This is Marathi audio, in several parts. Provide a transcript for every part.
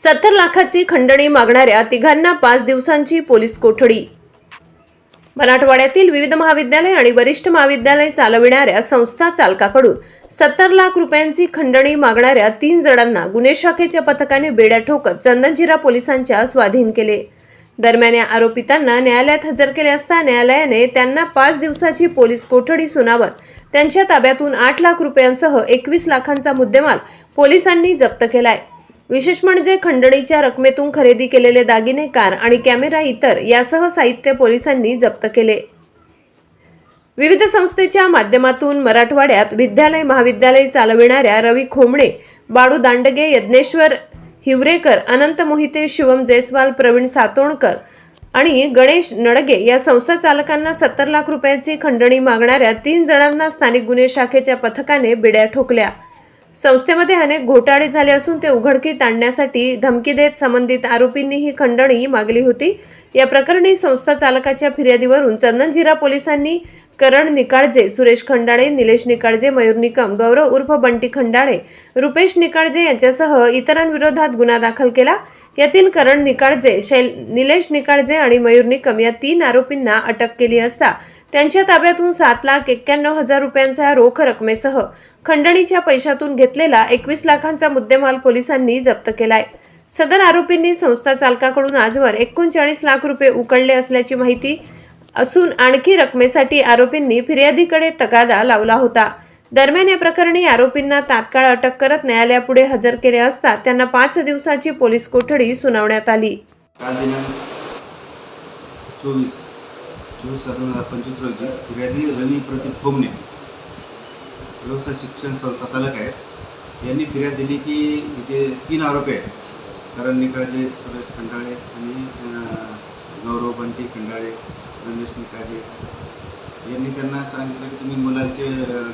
सत्तर लाखाची खंडणी मागणाऱ्या तिघांना पाच दिवसांची पोलीस कोठडी. मराठवाड्यातील विविध महाविद्यालय आणि वरिष्ठ महाविद्यालय चालविणाऱ्या संस्था चालकाकडून सत्तर लाख रुपयांची खंडणी मागणाऱ्या तीन जणांना गुन्हे शाखेच्या पथकाने बेड्या ठोकत चंदनजिरा पोलिसांच्या स्वाधीन केले. दरम्यान या आरोपितांना न्यायालयात हजर केले असता न्यायालयाने त्यांना पाच दिवसाची पोलीस कोठडी सुनावत त्यांच्या ताब्यातून आठ लाख रुपयांसह एकवीस लाखांचा मुद्देमाल पोलिसांनी जप्त केलाय. विशेष म्हणजे खंडणीच्या रकमेतून खरेदी केलेले दागिने कार आणि कॅमेरा इतर यासह साहित्य पोलिसांनी जप्त केले. विविध संस्थेच्या माध्यमातून मराठवाड्यात विद्यालय महाविद्यालय चालविणाऱ्या रवी खोमणे बाळू दांडगे यज्ञेश्वर हिवरेकर अनंत मोहिते शिवम जयस्वाल प्रवीण सातोणकर आणि गणेश नडगे या संस्था चालकांना सत्तर लाख रुपयांची खंडणी मागणाऱ्या तीन जणांना स्थानिक गुन्हे शाखेच्या पथकाने बिड्या ठोकल्या. संस्थेमध्ये अनेक घोटाळे झाले असून ते उघडकीत आणण्यासाठी धमकी देत संबंधित आरोपींनी ही खंडणी मागली होती. या प्रकरणी संस्था चालकाच्या फिर्यादीवरून चंदनजिरा पोलिसांनी करण निकाळजे सुरेश खंडाळे निलेश निकाळजे मयूर निकम गौरव उर्फ बंटी खंडाळे रुपेश निकाळजे यांच्यासह इतरांविरोधात गुन्हा दाखल केला. यातील करण निकाळजे शैल निलेश निकाळजे आणि मयूर निकम या तीन आरोपींना अटक केली असता त्यांच्या ताब्यातून सात लाख एक्क्याण्णव हजार रुपयांचा रोख रकमेसह खंडणीच्या पैशातून घेतलेला एकवीस लाखांचा मुद्देमाल पोलिसांनी जप्त केलाय. सदर आरोपींनी संस्था चालकाकडून आजवर एकोणचाळीस लाख रुपये उकळले असल्याची माहिती असून आणखी रकमेसाठी आरोपींनी फिर्यादीकडे तगादा लावला होता. दरम्यान या प्रकरणी आरोपींना तात्काळ अटक करत न्यायालयापुढे हजर केले असता त्यांना पाच दिवसाची पोलीस कोठडी सुनावण्यात आली. चोवीस चोवीस सात दोन हजार पंचवीस रोजी फिर्यादी रवी प्रदीप खोमणे व्यवसाय शिक्षण संस्था चालक आहेत. यांनी फिर्याद दिली की जे तीन आरोपी आहेत. करण निकाळजे सुरेश खंडाळे आणि गौरव बंटी खंडाळे रमेश निकाजे यांनी त्यांना सांगितलं की तुम्ही मुलांचे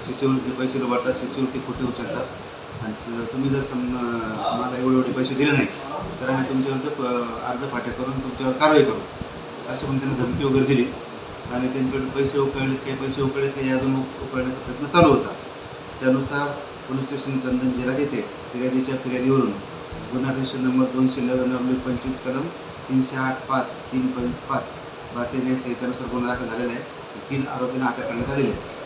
शिष्यवृत्ती पैसे वाटतात शिष्यवृत्ती कुठे उचलतात आणि तुम्ही जर सम आम्हाला एवढे एवढे पैसे दिले नाही तर आम्ही तुमच्यावर अर्ज फाट्या करून तुमच्यावर कारवाई करू. अशी म्हणून त्यांना धमकी वगैरे दिली. आणि त्यांच्याकडे पैसे उकळलेत काही पैसे उकळले काही अजून उकळण्याचा प्रयत्न चालू होता. त्यानुसार पोलीस स्टेशन चंदन जिरा येथे फिर्यादीच्या फिर्यादीवरून गुन्हा रजिस्टर नंबर दोनशे नव्याण्णव पंचवीस कलम तीनशे आठ पाच तीन पॉईंट पाच भारतीय न्याय संहितेनुसार गुन्हा दाखल झालेला आहे. तीन आरोपींना अटक करण्यात आलेली आहे